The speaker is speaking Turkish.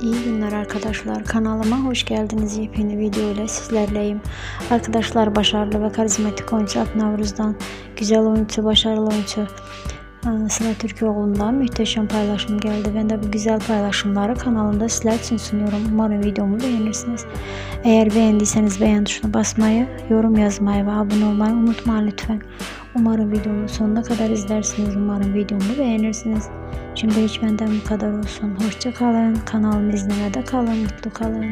İyi günler arkadaşlar. Kanalıma hoş geldiniz. Yepyeni video ile sizlerleyim. Arkadaşlar başarılı ve karizmatik oyuncu Alp Navruz'dan güzel oyuncu, başarılı oyuncu e, Sıla Türkoğlu'ndan muhteşem paylaşım geldi. Ben de bu güzel paylaşımları kanalımda sizler için sunuyorum. Umarım videomu beğenirsiniz. Eğer beğendiyseniz beğen tuşuna basmayı, yorum yazmayı ve abone olmayı unutmayın lütfen. Umarım videomu sonuna kadar izlersiniz. Umarım videomu beğenirsiniz. Şimdi hiç benden bu kadar olsun. Hoşça kalın. Kanalımı izlemede kalın. Mutlu kalın.